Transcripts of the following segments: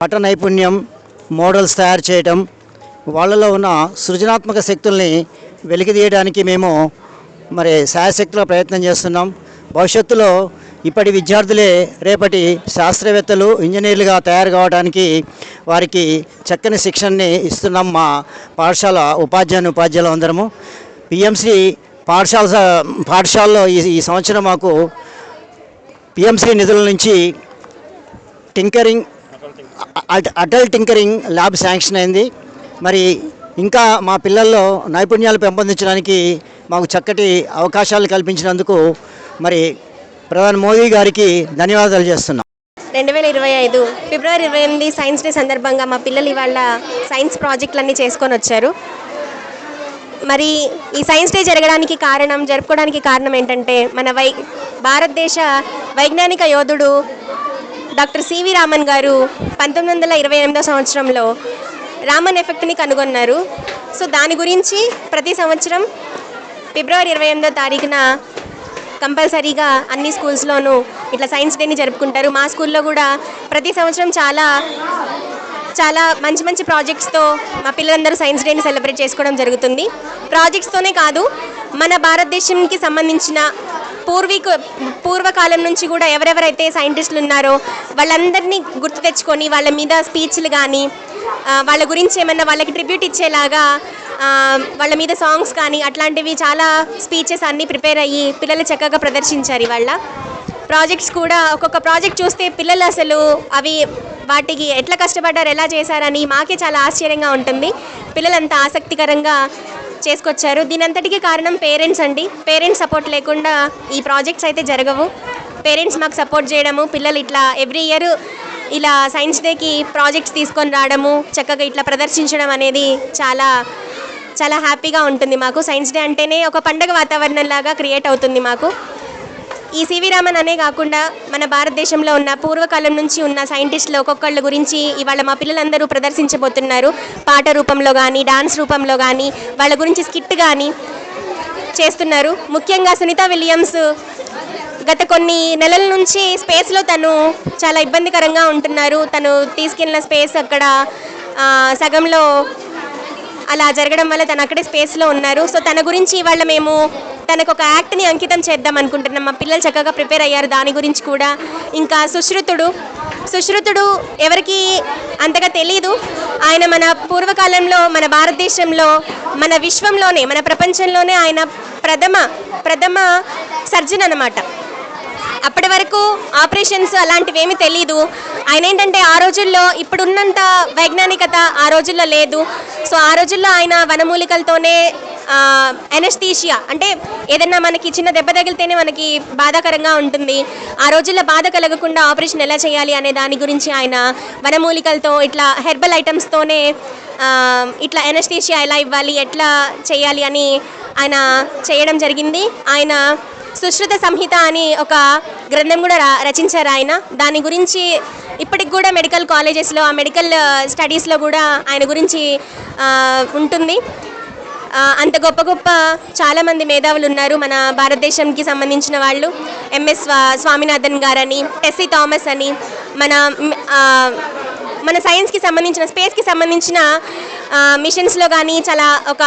పట నైపుణ్యం మోడల్స్ తయారు చేయటం వాళ్ళలో ఉన్న సృజనాత్మక శక్తుల్ని వెలికితీయడానికి మేము మరి శాయశక్తిలో ప్రయత్నం చేస్తున్నాం. భవిష్యత్తులో ఇప్పటి విద్యార్థులే రేపటి శాస్త్రవేత్తలు ఇంజనీర్లుగా తయారు కావడానికి వారికి చక్కని శిక్షణని ఇస్తున్నాం మా పాఠశాల ఉపాధ్యాయుని ఉపాధ్యాయులు అందరము. పిఎంసి పాఠశాల పాఠశాలలో ఈ ఈ సంవత్సరం మాకు పిఎంసి నిధుల నుంచి tinkering Atal tinkering lab sanction అయింది. మరి ఇంకా మా పిల్లల్లో నైపుణ్యాలు పెంపొందించడానికి మాకు చక్కటి అవకాశాలు కల్పించినందుకు మరి ప్రధాని మోదీ గారికి ధన్యవాదాలు చేస్తున్నాం. రెండు వేల ఇరవై ఐదు ఫిబ్రవరి ఇరవై ఎనిమిది సైన్స్ డే సందర్భంగా మా పిల్లలు ఇవాళ సైన్స్ ప్రాజెక్టులన్నీ చేసుకొని వచ్చారు. మరి ఈ సైన్స్ డే జరగడానికి కారణం జరుపుకోవడానికి కారణం ఏంటంటే మన వై భారతదేశ వైజ్ఞానిక యోధుడు డాక్టర్ సివి రామన్ గారు పంతొమ్మిది వందల ఇరవై ఎనిమిదో సంవత్సరంలో రామన్ ఎఫెక్ట్ని కనుగొన్నారు. సో దాని గురించి ప్రతి సంవత్సరం ఫిబ్రవరి ఇరవై ఎనిమిదో తారీఖున కంపల్సరీగా అన్ని స్కూల్స్లోనూ ఇట్లా సైన్స్ డేని జరుపుకుంటారు. మా స్కూల్లో కూడా ప్రతి సంవత్సరం చాలా చాలా మంచి మంచి ప్రాజెక్ట్స్తో మా పిల్లలందరూ సైన్స్ డేని సెలబ్రేట్ చేసుకోవడం జరుగుతుంది. ప్రాజెక్ట్స్తోనే కాదు మన భారతదేశంకి సంబంధించిన పూర్వీకు పూర్వకాలం నుంచి కూడా ఎవరెవరైతే సైంటిస్టులు ఉన్నారో వాళ్ళందరినీ గుర్తు తెచ్చుకొని వాళ్ళ మీద స్పీచ్లు కానీ వాళ్ళ గురించి ఏమన్నా వాళ్ళకి ట్రిబ్యూట్ ఇచ్చేలాగా వాళ్ళ మీద సాంగ్స్ కానీ అట్లాంటివి చాలా స్పీచెస్ అన్నీ ప్రిపేర్ అయ్యి పిల్లలు చక్కగా ప్రదర్శించారు ఇవాళ. ప్రాజెక్ట్స్ కూడా ఒక్కొక్క ప్రాజెక్ట్ చూస్తే పిల్లలు అసలు అవి వాటికి ఎట్లా కష్టపడ్డారు ఎలా చేశారని మాకే చాలా ఆశ్చర్యంగా ఉంటుంది. పిల్లలంతా ఆసక్తికరంగా చేసుకొచ్చారు. దీనంతటికి కారణం పేరెంట్స్ అండి. పేరెంట్స్ సపోర్ట్ లేకుండా ఈ ప్రాజెక్ట్స్ అయితే జరగవు. పేరెంట్స్ మాకు సపోర్ట్ చేయడము పిల్లలు ఇట్లా ఎవ్రీ ఇయర్ ఇలా సైన్స్ డేకి ప్రాజెక్ట్స్ తీసుకొని రావడము చక్కగా ఇట్లా ప్రదర్శించడం అనేది చాలా చాలా హ్యాపీగా ఉంటుంది మాకు. సైన్స్ డే అంటేనే ఒక పండగ వాతావరణం లాగా క్రియేట్ అవుతుంది మాకు. ఈ సివి రామన్ అనే కాకుండా మన భారతదేశంలో ఉన్న పూర్వకాలం నుంచి ఉన్న సైంటిస్టులు ఒక్కొక్కళ్ళ గురించి ఇవాళ మా పిల్లలందరూ ప్రదర్శించబోతున్నారు. పాట రూపంలో కానీ డాన్స్ రూపంలో కానీ వాళ్ళ గురించి స్కిట్ కానీ చేస్తున్నారు. ముఖ్యంగా సునీత విలియమ్స్ గత కొన్ని నెలల నుంచి స్పేస్లో తను చాలా ఇబ్బందికరంగా ఉంటున్నారు. తను తీసుకెళ్ళిన స్పేస్ అక్కడ సగంలో అలా జరగడం వల్ల తను అక్కడే స్పేస్లో ఉన్నారు. సో తన గురించి ఇవాళ మేము తనకు ఒక యాక్ట్ని అంకితం చేద్దాం అనుకుంటున్నాం. మా పిల్లలు చక్కగా ప్రిపేర్ అయ్యారు. దాని గురించి కూడా. ఇంకా సుశ్రుతుడు. సుశ్రుతుడు ఎవరికి అంతగా తెలియదు ఆయన మన పూర్వకాలంలో మన భారతదేశంలో మన విశ్వంలోనే మన ప్రపంచంలోనే ఆయన ప్రథమ ప్రథమ సర్జన్ అన్నమాట. అప్పటి వరకు ఆపరేషన్స్ అలాంటివి ఏమీ తెలియదు ఆయన ఏంటంటే ఆ రోజుల్లో ఇప్పుడున్నంత వైజ్ఞానికత ఆ రోజుల్లో లేదు. సో ఆ రోజుల్లో ఆయన వనమూలికలతోనే ఎనస్థీషియా అంటే ఏదైనా మనకి చిన్న దెబ్బ తగిలితేనే మనకి బాధాకరంగా ఉంటుంది. ఆ రోజుల్లో బాధ కలగకుండా ఆపరేషన్ ఎలా చేయాలి అనే దాని గురించి ఆయన వనమూలికలతో ఇట్లా హెర్బల్ ఐటమ్స్తోనే ఇట్లా ఎనస్థీషియా ఎలా ఇవ్వాలి ఎట్లా చేయాలి అని ఆయన చేయడం జరిగింది. ఆయన సుశ్రుత సంహిత అని ఒక గ్రంథం కూడా రచించారు ఆయన. దాని గురించి ఇప్పటికి కూడా మెడికల్ కాలేజెస్లో ఆ మెడికల్ స్టడీస్లో కూడా ఆయన గురించి ఉంటుంది. అంత గొప్ప గొప్ప చాలామంది మేధావులు ఉన్నారు మన భారతదేశంకి సంబంధించిన వాళ్ళు. ఎంఎస్ స్వామినాథన్ గారని టెస్సీ థామస్ అని మన మన సైన్స్కి సంబంధించిన స్పేస్కి సంబంధించిన మిషన్స్లో కానీ చాలా ఒక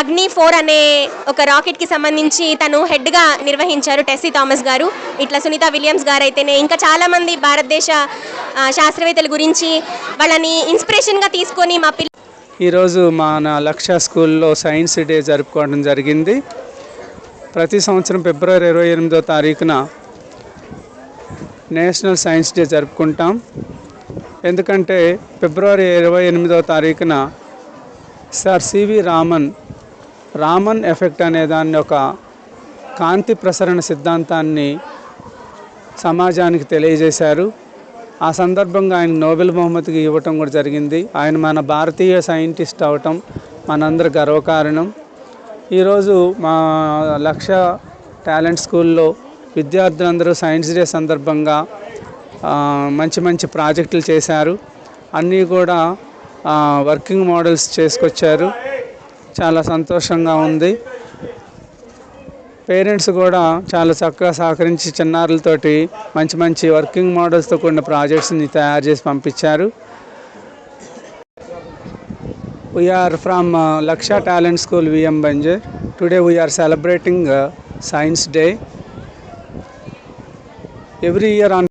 అగ్ని ఫోర్ అనే ఒక రాకెట్కి సంబంధించి తను హెడ్గా నిర్వహించారు టెస్సీ థామస్ గారు. ఇట్లా సునీత విలియమ్స్ గారు అయితేనే ఇంకా చాలామంది భారతదేశ శాస్త్రవేత్తల గురించి వాళ్ళని ఇన్స్పిరేషన్గా తీసుకొని మా పిల్ల ఈరోజు మన లక్ష్య స్కూల్లో సైన్స్ డే జరుపుకోవడం జరిగింది. ప్రతి సంవత్సరం ఫిబ్రవరి ఇరవై ఎనిమిదో తారీఖున నేషనల్ సైన్స్ డే జరుపుకుంటాం. ఎందుకంటే ఫిబ్రవరి ఇరవై ఎనిమిదో తారీఖున sir CV Raman Raman effect అనే దాన్ని ఒక కాంతి ప్రసరణ సిద్ధాంతాన్ని సమాజానికి తెలియజేశారు. ఆ సందర్భంగా ఆయన నోబెల్ బహుమతికి ఇవ్వటం కూడా జరిగింది. ఆయన మన భారతీయ సైంటిస్ట్ అవటం మనందరి గర్వకారణం. ఈరోజు మా లక్ష్య టాలెంట్ స్కూల్లో విద్యార్థులందరూ సైన్స్ డే సందర్భంగా మంచి మంచి ప్రాజెక్టులు చేశారు. అన్నీ కూడా వర్కింగ్ మోడల్స్ చేసుకొచ్చారు. చాలా సంతోషంగా ఉంది. పేరెంట్స్ కూడా చాలా చక్కగా సహకరించి చిన్నారులతోటి మంచి మంచి వర్కింగ్ మోడల్స్తో కూడిన ప్రాజెక్ట్స్ని తయారు చేసి పంపించారు. We are from Laksha talent school VM Banjar today we are celebrating science day every year on